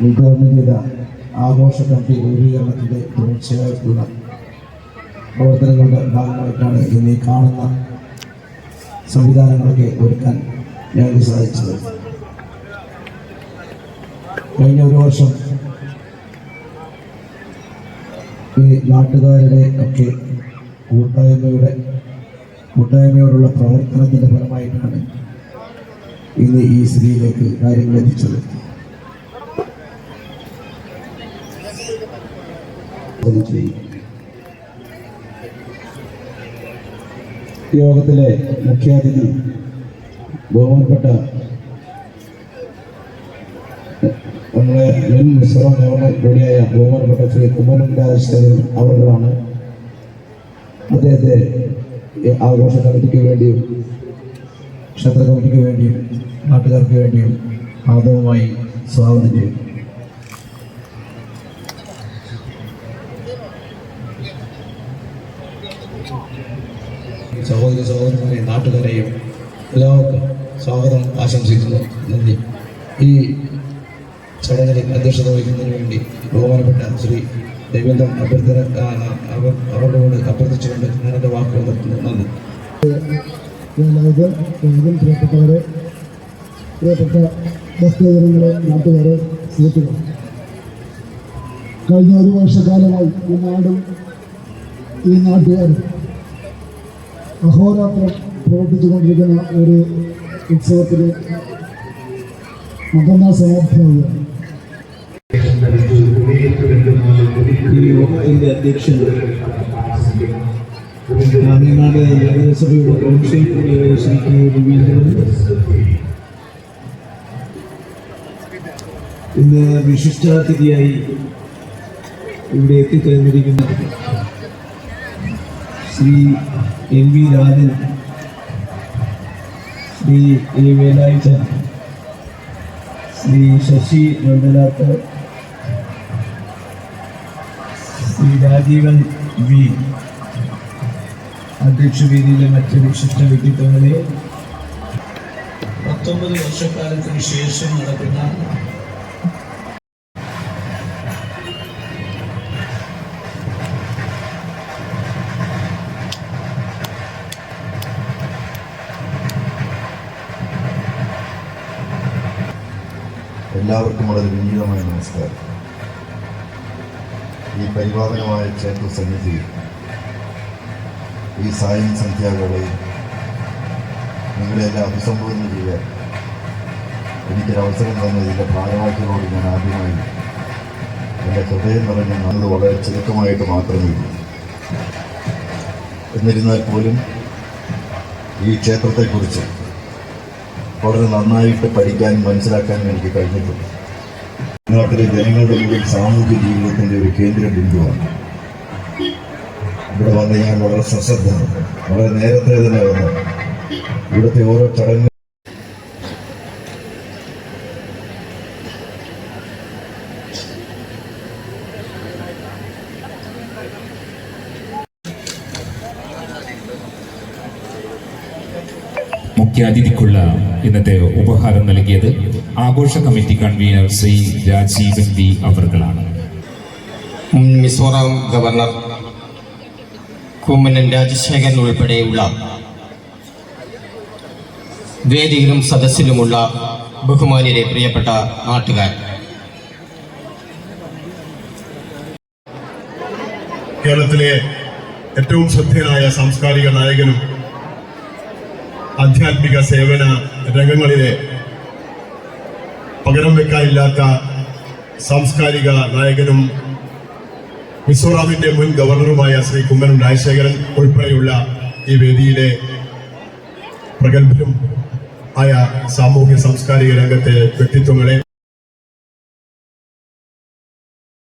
ഉദ്ഘാടനം ചെയ്ത ആഘോഷ കമ്മിറ്റി രൂപീകരണത്തിന്റെ തുടർച്ചയായിട്ടുള്ള പ്രവർത്തനങ്ങളുടെ ഭാഗമായിട്ടാണ് ഇന്ന് കാണുന്ന സംവിധാനങ്ങളൊക്കെ ഒരുക്കാൻ ഞങ്ങൾക്ക് സാധിച്ചത്. കഴിഞ്ഞ ഒരു വർഷം ഈ നാട്ടുകാരുടെ ഒക്കെ കൂട്ടായ്മയുടെ കൂട്ടായ്മയോടുള്ള പ്രവർത്തനത്തിന്റെ ഫലമായിട്ടാണ് ഇന്ന് ഈ സ്ഥിതിയിലേക്ക് കാര്യങ്ങൾ എത്തിച്ചത്. യോഗത്തിലെ മുഖ്യാതിഥി ബഹുമാനപ്പെട്ട നമ്മളെ മുൻ മിശ്രം ഗവർണർ കൂടിയായ ബഹുമാനപ്പെട്ട ശ്രീ കുമ്മനം രാജസ്ഥലൻ അവരുടെയാണ് അദ്ദേഹത്തെ ആഘോഷ കമ്മിറ്റിക്ക് വേണ്ടിയും ക്ഷേത്ര കമ്മിറ്റിക്ക് വേണ്ടിയും നാട്ടുകാർക്ക് വേണ്ടിയും ആദവുമായി സ്വാഗതം ചെയ്യും. സഹോദര സഹോദരന്മാരെയും നാട്ടുകാരെയും എല്ലാവർക്കും സ്വാഗതം ആശംസിക്കുന്നു. നന്ദി. ഈ ചടങ്ങിൽ അധ്യക്ഷത വഹിക്കുന്നതിന് വേണ്ടി ബഹുമാനപ്പെട്ട ശ്രീ ദേവേന്ദ്രൻ അഭ്യർത്ഥന അവർ അവരോട് അഭ്യർത്ഥിച്ചുകൊണ്ട് ഞാൻ എന്റെ വാക്കുകൾ നിർത്തുന്നു നന്ദി. പ്രിയപ്പെട്ടവരെ പ്രിയപ്പെട്ട നാട്ടുകാരെ കഴിഞ്ഞ ഒരു വർഷക്കാലമായി ഈ നാടും ഈ നാട്ടുകാരും അഹോരാത്രം പ്രവർത്തിച്ചുകൊണ്ടിരിക്കുന്ന ഒരു ഉത്സവത്തിന് മറ്റന്നാൾ സമാപ്തമാവുകയാണ് ഈ യോഗത്തിന്റെ അധ്യക്ഷൻ തമിഴ്നാട് നഗരസഭയുടെ കൗൺസിൽ ശ്രീ കെ രവീന്ദ്രൻ ഇന്ന് വിശിഷ്ടാതിഥിയായി ഇവിടെ എത്തിക്കഴിഞ്ഞിരിക്കുന്ന Shri N V Rajan Shri A Velayudhan Shri Sasi Mandalath Shri Rajeevan V അധ്യക്ഷവേദിയിലെ മറ്റ് വിശിഷ്ട വ്യക്തിത്വങ്ങളെ പത്തൊമ്പത് വർഷക്കാലത്തിന് ശേഷം നടക്കുന്ന എല്ലാവർക്കും വളരെ വിനീതമായ നമസ്കാരം. ഈ പരിപാലനമായ ക്ഷേത്ര സന്നിധി ഈ സായി സന്ധ്യാവേളയിൽ നിങ്ങളെല്ലാം അഭിസംബോധന ചെയ്യാൻ എനിക്കൊരവസരം തന്നതിന്റെ ഭാരവാഹികളോട് ഞാൻ ആദ്യമായി എന്റെ ഹൃദയം നിറഞ്ഞ നല്ലത് വളരെ ചുരുക്കമായിട്ട് മാത്രമേ ഉള്ളൂ. എന്നിരുന്നാൽ പോലും ഈ ക്ഷേത്രത്തെക്കുറിച്ച് വളരെ നന്നായിട്ട് പഠിക്കാനും മനസ്സിലാക്കാനും എനിക്ക് കഴിഞ്ഞിട്ടുണ്ട്. നാട്ടിലെ ജനങ്ങളുടെ മുമ്പിൽ സാമൂഹ്യ ജീവിതത്തിന്റെ ഒരു കേന്ദ്ര ബിന്ദുവാണ്. ഇവിടെ വന്ന് ഞാൻ വളരെ സശ്രദ്ധമാണ് വളരെ നേരത്തെ തന്നെ വന്നു. ഇവിടുത്തെ ഓരോ ചടങ്ങ് മുഖ്യാതിഥിക്കുള്ള ഇന്നത്തെ ഉപഹാരം നൽകിയത് ആഘോഷ committee convener Shri Rajeevan B അവർകളാണ്. മുൻ മിസോറാം ഗവർണർ കുമ്മനൻ രാജശേഖരൻ ഉൾപ്പെടെയുള്ള വേദിയിലും സദസ്സിലുമുള്ള ബഹുമാനിയുടെ പ്രിയപ്പെട്ട നാട്ടുകാർ. കേരളത്തിലെ ഏറ്റവും ശ്രദ്ധേയനായ സാംസ്കാരിക നായകനും ആധ്യാത്മിക സേവന രംഗങ്ങളിലെ പകരം വെക്കാനില്ലാത്ത സാംസ്കാരിക നായകനും മിസോറാമിന്റെ മുൻ ഗവർണറുമായ ശ്രീ കുമ്മനം രാജശേഖരൻ ഉൾപ്പെടെയുള്ള ഈ വേദിയിലെ പ്രഗത്ഭരും ആയ സാമൂഹ്യ സാംസ്കാരിക രംഗത്തെ വ്യക്തിത്വങ്ങളെ